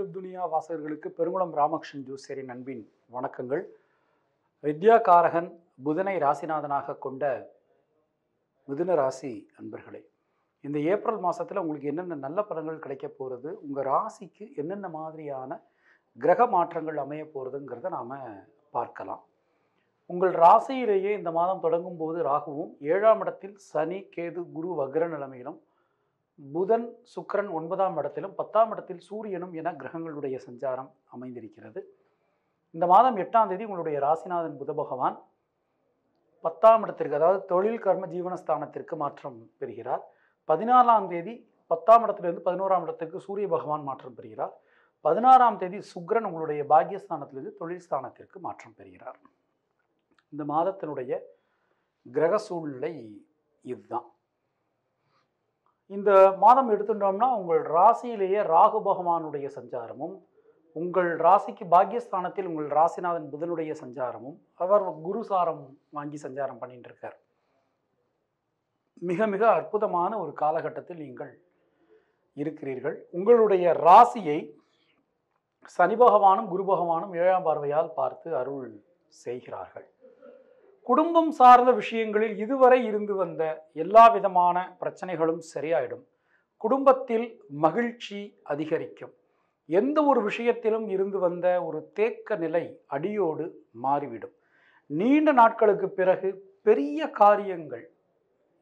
Web துனியா வாசகர்களுக்கு பெருங்குளம் ராமகிருஷ்ணன் ஜோசியரின் அன்பின் வணக்கங்கள். வித்யாகாரகன் புதனை ராசிநாதனாக கொண்ட மிதுன ராசி அன்பர்களே இந்த ஏப்ரல் மாதத்தில் உங்களுக்கு என்னென்ன நல்ல பலன்கள் கிடைக்க போகிறது உங்கள் ராசிக்கு என்னென்ன மாதிரியான கிரக மாற்றங்கள் அமைய போகிறதுங்கிறத நாம் பார்க்கலாம். உங்கள் ராசியிலேயே இந்த மாதம் தொடங்கும் போது ராகுவும் ஏழாம் இடத்தில் சனி கேது குரு வக்ர நிலைமையிலும் புதன் சுக்கரன் ஒன்பதாம் இடத்திலும் பத்தாம் இடத்தில் சூரியனும் என கிரகங்களுடைய சஞ்சாரம் அமைந்திருக்கிறது. இந்த மாதம் எட்டாம் தேதி உங்களுடைய ராசிநாதன் புத பகவான் பத்தாம் இடத்திற்கு அதாவது தொழில் கர்ம ஜீவனஸ்தானத்திற்கு மாற்றம் பெறுகிறார். பதினாலாம் தேதி பத்தாம் இடத்திலிருந்து பதினோராம் இடத்திற்கு சூரிய பகவான் மாற்றம் பெறுகிறார். பதினாறாம் தேதி சுக்ரன் உங்களுடைய பாக்கியஸ்தானத்திலிருந்து தொழில் ஸ்தானத்திற்கு மாற்றம் பெறுகிறார். இந்த மாதத்தினுடைய கிரக சூழ்நிலை இதுதான். இந்த மாதம் எடுத்துட்டோம்னா உங்கள் ராசியிலேயே ராகு பகவானுடைய சஞ்சாரமும் உங்கள் ராசிக்கு பாக்கியஸ்தானத்தில் உங்கள் ராசிநாதன் புதனுடைய சஞ்சாரமும் அவர் குருசாரம் வாங்கி சஞ்சாரம் பண்ணிட்டு இருக்கார் மிக மிக அற்புதமான ஒரு காலகட்டத்தில் நீங்கள் இருக்கிறீர்கள். உங்களுடைய ராசியை சனி பகவானும் குரு பகவானும் ஏழாம் பார்வையால் பார்த்து அருள் செய்கிறார்கள். குடும்பம் சார்ந்த விஷயங்களில் இதுவரை இருந்து வந்த எல்லா விதமான பிரச்சனைகளும் சரியாயிடும். குடும்பத்தில் மகிழ்ச்சி அதிகரிக்கும். எந்த ஒரு விஷயத்திலும் இருந்து வந்த ஒரு தேக்க நிலை அடியோடு மாறிவிடும். நீண்ட நாட்களுக்கு பிறகு பெரிய காரியங்கள்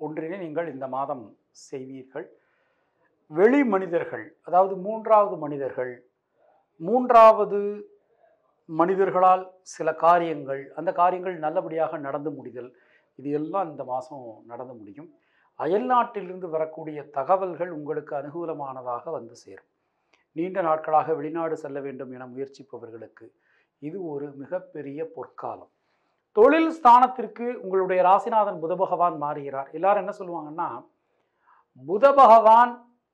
ஒன்றினை நீங்கள் இந்த மாதம் செய்வீர்கள். வெளி மனிதர்கள் அதாவது மூன்றாவது மனிதர்கள் மூன்றாவது மனிதர்களால் சில காரியங்கள் அந்த காரியங்கள் நல்லபடியாக நடந்து முடிதல் இது எல்லாம் இந்த மாதம் நடந்து முடியும். அயல்நாட்டிலிருந்து வரக்கூடிய தகவல்கள் உங்களுக்கு அனுகூலமானதாக வந்து சேரும். நீண்ட நாட்களாக வெளிநாடு செல்ல வேண்டும் என முயற்சிப்பவர்களுக்கு இது ஒரு மிகப்பெரிய பொற்காலம். தொழில் ஸ்தானத்திற்கு உங்களுடைய ராசிநாதன் புத பகவான் மாறுகிறார். எல்லாரும் என்ன சொல்லுவாங்கன்னா புத பகவான்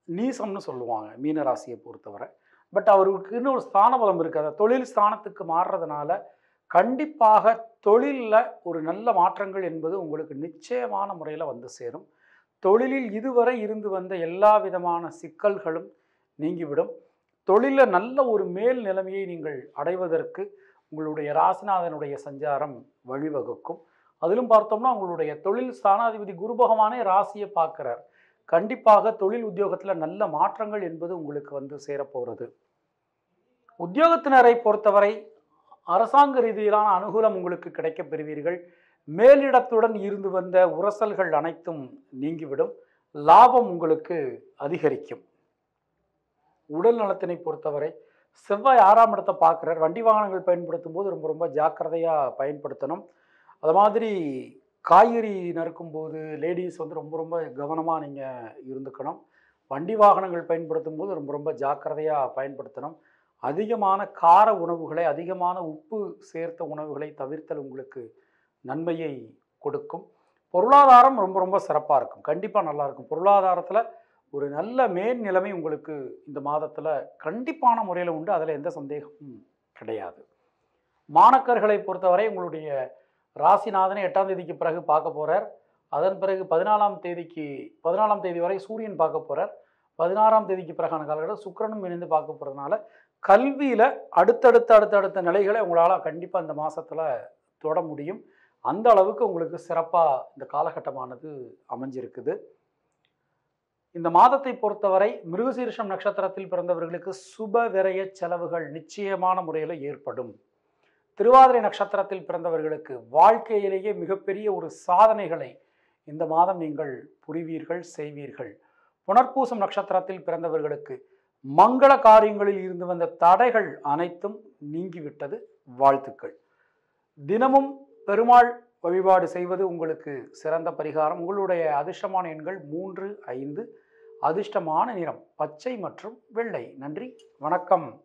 நீசம்னு சொல்லுவாங்க மீனராசியை பொறுத்தவரை. பட் அவருக்கு இன்னும் ஒரு ஸ்தான பலம் இருக்குது அந்த தொழில் ஸ்தானத்துக்கு மாறுறதுனால கண்டிப்பாக தொழிலில் ஒரு நல்ல மாற்றங்கள் என்பது உங்களுக்கு நிச்சயமான முறையில் வந்து சேரும். தொழிலில் இதுவரை இருந்து வந்த எல்லா விதமான சிக்கல்களும் நீங்கிவிடும். தொழிலில் நல்ல ஒரு மேல் நிலைமையை நீங்கள் அடைவதற்கு உங்களுடைய ராசிநாதனுடைய சஞ்சாரம் வழிவகுக்கும். அதிலும் பார்த்தோம்னா உங்களுடைய தொழில் ஸ்தானாதிபதி குரு பகவானே ராசியை பார்க்குறார். கண்டிப்பாக தொழில் உத்தியோகத்தில் நல்ல மாற்றங்கள் என்பது உங்களுக்கு வந்து சேரப்போகிறது உத்தியோகத்தினரை பொறுத்தவரை அரசாங்க ரீதியிலான அனுகூலம் உங்களுக்கு கிடைக்கப் பெறுவீர்கள். மேலிடத்துடன் இருந்து வந்த உரசல்கள் அனைத்தும் நீங்கிவிடும். லாபம் உங்களுக்கு அதிகரிக்கும். உடல் நலத்தினை பொறுத்தவரை செவ்வாய் ஆறாம் இடத்தை பார்க்குறார். வண்டி வாகனங்கள் பயன்படுத்தும் போது ரொம்ப ரொம்ப ஜாக்கிரதையாக பயன்படுத்தணும். அது மாதிரி காய்கறி நறுக்கும்போது லேடிஸ் வந்து ரொம்ப ரொம்ப கவனமாக நீங்கள் இருந்துக்கணும். வண்டி வாகனங்கள் பயன்படுத்தும் போது ரொம்ப ரொம்ப ஜாக்கிரதையாக பயன்படுத்தணும். அதிகமான கார உணவுகளை அதிகமான உப்பு சேர்த்த உணவுகளை தவிர்த்தல் உங்களுக்கு நன்மையை கொடுக்கும். பொருளாதாரம் ரொம்ப ரொம்ப சிறப்பாக இருக்கும். கண்டிப்பாக நல்லாயிருக்கும் பொருளாதாரத்தில் ஒரு நல்ல மேல் நிலைமை உங்களுக்கு இந்த மாதத்தில் கண்டிப்பான முறையில் உண்டு. அதில் எந்த சந்தேகமும் கிடையாது. மாணக்கர்களை பொறுத்தவரை உங்களுடைய ராசிநாதனை எட்டாம் தேதிக்கு பிறகு பார்க்க போகிறார் அதன் பிறகு பதினாலாம் தேதிக்கு பதினாலாம் தேதி வரை சூரியன் பார்க்க போகிறார் பதினாறாம் தேதிக்கு பிறகான காலகட்டம் சுக்கிரனும் இணைந்து பார்க்க போகிறதுனால கல்வியில் அடுத்தடுத்த அடுத்தடுத்த நிலைகளை உங்களால் கண்டிப்பாக இந்த மாதத்தில் தொட முடியும். அந்த அளவுக்கு உங்களுக்கு சிறப்பாக இந்த காலகட்டமானது அமைஞ்சிருக்குது. இந்த மாதத்தை பொறுத்தவரை மிருகசீர்ஷம் நட்சத்திரத்தில் பிறந்தவர்களுக்கு சுப விரய செலவுகள் நிச்சயமான முறையில் ஏற்படும். திருவாதிரை நட்சத்திரத்தில் பிறந்தவர்களுக்கு வாழ்க்கையிலேயே மிகப்பெரிய ஒரு சாதனைகளை இந்த மாதம் நீங்கள் புரிவீர்கள் செய்வீர்கள். புனர்பூசம் நட்சத்திரத்தில் பிறந்தவர்களுக்கு மங்கள காரியங்களில் இருந்து வந்த தடைகள் அனைத்தும் நீங்கிவிட்டது. வாழ்த்துக்கள். தினமும் பெருமாள் வழிபாடு செய்வது உங்களுக்கு சிறந்த பரிகாரம். உங்களுடைய அதிர்ஷ்டமான எண்கள் மூன்று ஐந்து. அதிர்ஷ்டமான நிறம் பச்சை மற்றும் வெள்ளை. நன்றி. வணக்கம்.